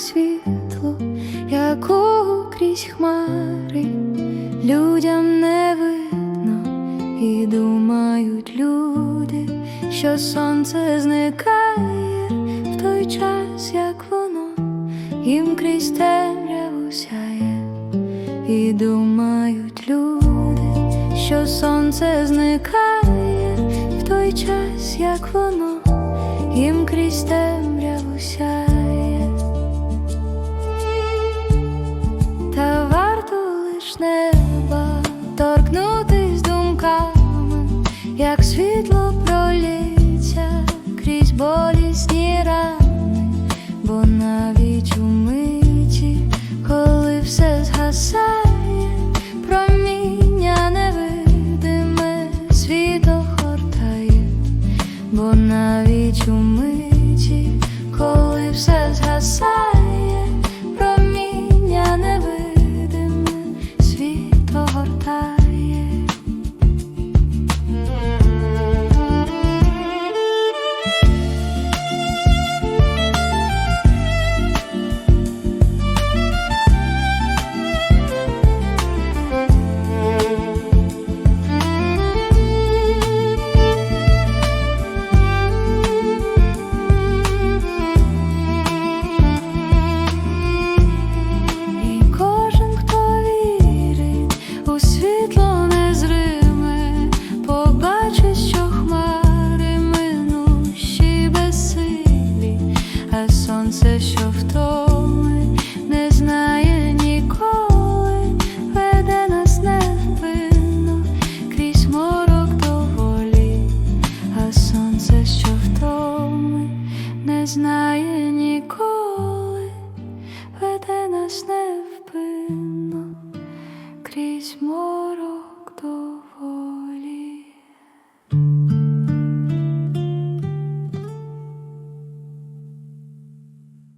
світло, якого крізь хмари людям не видно, і думають люди, що сонце зникає в той час, як воно їм крізь темряву сяє, і думають люди, що сонце зникає в той час, як воно їм крізь темряву сяє. Як світло пролється крізь болісні рани, бо навіть у миті, коли все згасає, проміння невидиме світло хортає, бо навіть у миті, коли все згасає, проміння невидиме світло гортає. Знає ніколи веде нас невпинно крізь морок.